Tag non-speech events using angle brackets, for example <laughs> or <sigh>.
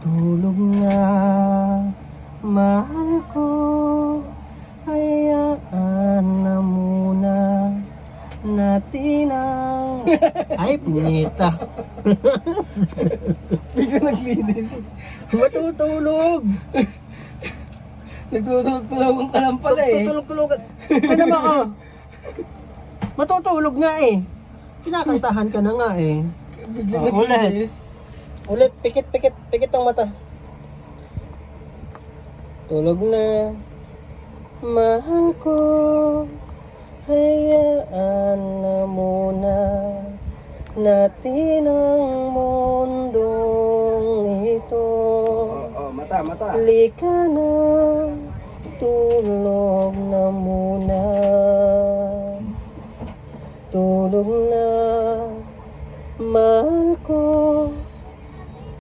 Tulog na, mahal ko Hayaan na muna natin ang... <laughs> Ay, punita. Bigla <laughs> naglinis. Matutulog. Nagtutulog ka lang pala eh. Tutulog-tulogan. Ito naman ka. Matutulog nga eh. Kinakantahan ka na nga eh. Bigla Oh, naglinis. Ulit, pikit, pikit, pikit ang mata. Tulog na. Mahal ko. Hayaan na muna natin ang mundong ito. Oo, mata, mata. Halika na, tulog na muna. Tulog na,